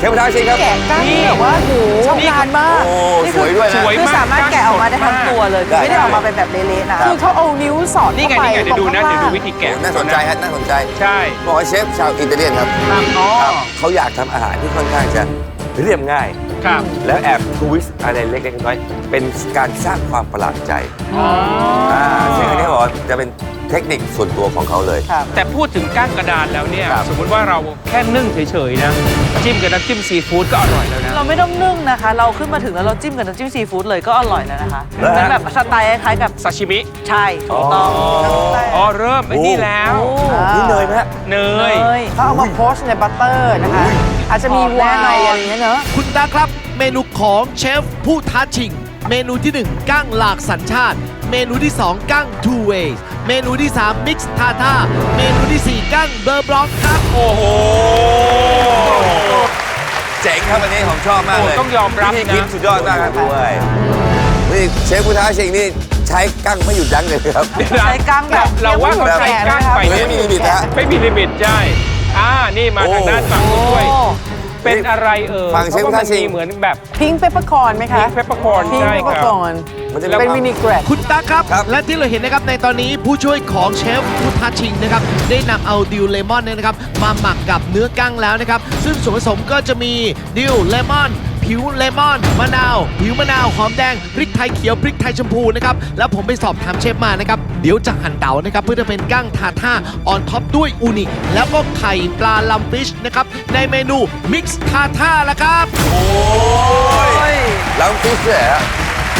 เชฟพุทธาชิงครับ แกะกล้างนี่แบบว่าโหชำนาญมากโอ้นี่สวยด้วยนะสวยคือมากสามารถแกะออกมาได้ทั้งตัวเลยคือไม่ได้ออกมาเป็นแบบเละๆนะคือเขาเอานิ้วสอดนี่ไงเข้าไปนี่ไงเดี๋ยวดูนะตรงเดี๋ยวดูข้างล่างวิธีแกะน่าสนใจฮะน่าสนใจใช่บอกว่าเชฟชาวอิตาเลียนครับ ครับอ๋อครับเขาอยากทำอาหารที่ค่อนข้างจะเรียบง่าย ครับแล้วแอบทวิสต์อะไรเล็กๆน้อยๆเป็นการสร้างความประหลาดใจอ๋อออ่าซึ่งอันนี้เขาบอกว่าจะเป็นเทคนิคส่วนตัวของเขาเลยครับแต่พูดถึงก้านกระดานแล้วเนี่ย ครับ สมมุติว่าเราแค่นึ่งเฉยๆนะ จิ้มกับน้ำจิ้มซีฟู้ดก็อร่อยแล้วนะ เราไม่ต้องนึ่งนะคะ เราขึ้นมาถึงแล้วเราจิ้มกับน้ำจิ้มซีฟู้ดเลยก็อร่อยแล้วนะคะแล้วฮะเป็นแบบสไตล์คล้ายๆกับซาชิมิ ใช่ถูกต้องอ๋อ เริ่มไอ้นี่แล้ว โอ้ นี่เนยไหมฮะ เนเนย ยเขาเอามาโพสต์ในบัตเตอร์นะคะ อาจจะมีหอมไวแน่นอนน์อะไรอย่างเงี้ยเนอะคุณตาครับ เมนูของเชฟผู้ท้าชิง เมนูที่ 1กั้งหลากสัญชาติ เมนูที่ 2กั้ง two ways เมนูที่ 3 mix tata เมนูที่ 4กั้งเบอร์บล็อกครับ โอ้โห เจ๋งครับอันนี้ผมชอบมากเลยโอ้ต้องยอมรับวิธีคิดนะสุดยอดมากครับด้วยนี่เชฟพุทธาชิงนี่ใช้กั้งไม่หยุดยั้งเลยครับ ใช้กั้งแบบเราว่าเขาใช้ก้างไปไม่มีลิมิตนะไม่มีลิมิตใช่ อ่านี่มาทางด้านฝั่งนู้นด้วยโอ้เป็นอะไรเอ่ยฝั่งเชฟพระว่ท่าชิงมีเหมือนแบบ พิงเปเปอร์คอนไหมคะ pink peppercorn พิงใช่เปเปอครัร์บ คอนมันจะเป็นมินิเกรดคุณตาครับ ครับ และที่เราเห็นนะครับในตอนนี้ผู้ช่วยของเชฟผู้ท้าชิงนะครับได้นำเอาดิวเลมอนเนี่ยนะครับมาหมักกับเนื้อกั้งแล้วนะครับ ซึ่งส่วนผสมก็จะมีดิวเลมอน ผิวเลมอนมะนาวผิวมะนาวหอมแดงพริกไทยเขียวพริกไทยชมพูนะครับแล้วผมไปสอบถามเชฟมานะครับเดี๋ยวจะหั่นเต๋านะครับเพื่อจะเป็นกั้งทาท่าออนท็อปด้วยอูนิแล้วก็ไข่ปลาลัมฟิชนะครับในเมนูมิกซ์ทาท่าละครับ โอ้ยแล้วฟิชเลยฮะ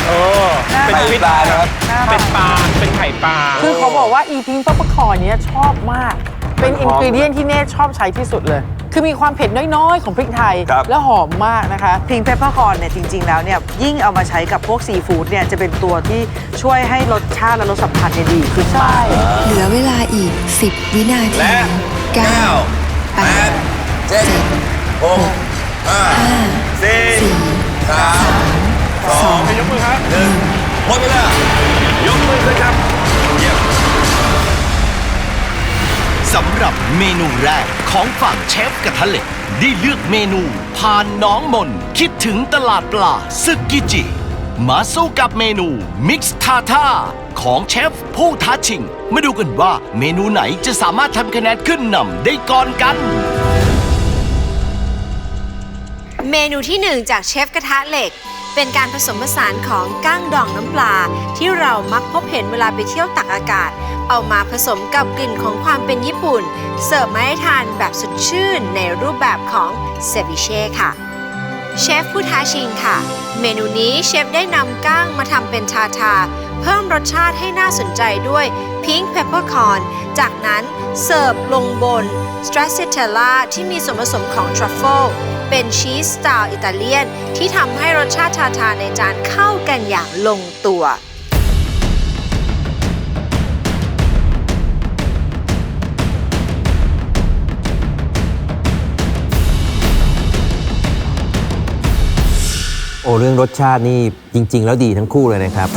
เออเป็นไข่ฟิตปลานะครับเป็นปลาเป็นไข่ปลาคือเขาบอกว่าอีพิงเปเปอร์คอนเนี้ยชอบมาก เป็นอินกิเดียนที่เนทชอบใช้ที่สุดเลย คือมีความเผ็ดน้อยๆ ของพริกไทย ครับ แล้วหอมมากนะคะ พิงเพปเปอร์คอนเนี่ยจริง ๆ แล้วเนี่ยยิ่งเอามาใช้กับพวกซีฟู้ดเนี่ยจะเป็นตัวที่ช่วยให้รสชาติและรสสัมผัสเนี่ยดีขึ้นมาก เหลือเวลาอีก 10 วินาทีและเก้าแปดเจ็ดหกห้าสี่สามสองยกมือครับหนึ่งหมดเวลายกมือขึ้นครับเยี่ยม สำหรับเมนูแรกของฝั่งเชฟกระทะเหล็กได้เลือกเมนูผ่านน้องมน คิดถึงตลาดปลาซึกิจิ มาสู้กับเมนูมิกซ์ทาท่าของเชฟผู้ท้าชิง มาดูกันว่าเมนูไหนจะสามารถทำคะแนนขึ้นนำได้ก่อนกัน เมนูที่ 1 จากเชฟกระทะเหล็ก เป็นการผสมผสานของก้างดองน้ำปลา ที่เรามักพบเห็นเวลาไปเที่ยวตักอากาศ เอามาผสมกับกลิ่นของความเป็นญี่ปุ่น เสิร์ฟมาให้ทานแบบสดชื่นในรูปแบบของเซบิเช่ค่ะเชฟผู้ท้าชิงค่ะ เมนูนี้เชฟได้นำก้างมาทำเป็นทาทา เพิ่มรสชาติให้น่าสนใจด้วยพิง k ์ p พ p เปอร์คอนจากนั้นเสิร์ฟลงบนสตร a สเทล l a ที่มีส่วนผสมของทรัฟเฟิล เป็นชีสสไตล์อิตาเลียน ที่ทำให้รสชาติทาทาในจานเข้ากันอย่างลงตัวโอ้เรื่องรสชาตินี่จริง ๆ แล้วดีทั้งคู่เลยนะครับ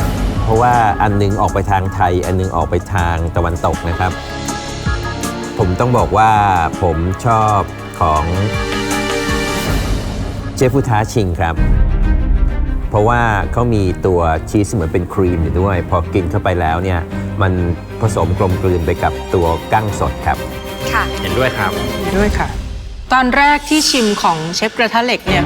เพราะว่าอันหนึงออกไปทางไทย อันหนึงออกไปทางตะวันตกนะครับ ผมต้องบอกว่าผมชอบของ เจฟฟูท้าชิงครับ เพราะว่าเขามีตัวชีสเหมือนเป็นครีมอยู่ด้วย พอกินเข้าไปแล้วเนี่ย มันผสมกลมกลืนไปกับตัวกั้งสดครับ ค่ะ เห็นด้วยครับ ด้วยค่ะ ตอนแรกที่ชิมของเชฟกระทะเหล็กเนี่ย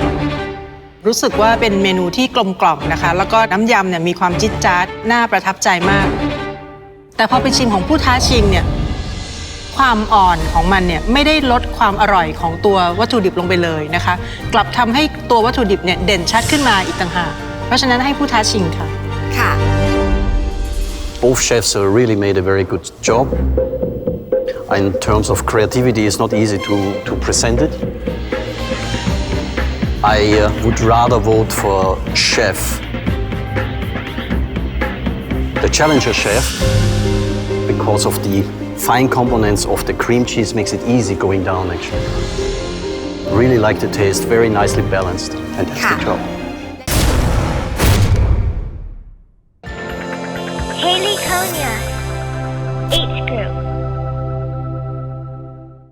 รู้สึกว่าเป็นเมนูที่กลมกล่อมนะคะ แล้วก็น้ำยำเนี่ยมีความจิ๊ดจ๊าดน่าประทับใจมาก แต่พอไปชิมของผู้ท้าชิงเนี่ย ความอ่อนของมันเนี่ยไม่ได้ลดความอร่อยของตัววัตถุดิบลงไปเลยนะคะ กลับทำให้ตัววัตถุดิบเนี่ยเด่นชัดขึ้นมาอีกต่างหากเพราะฉะนั้นให้ผู้ท้าชิงค่ะ ค่ะ both chefs uh, really made a very good job. In terms of creativity, it's not easy to, to present it. I uh, would rather vote for chef, the challenger chef, because of the fine components of the cream cheese makes it easy going down actually. Really like the taste, very nicely balanced. and job. Haley Konya.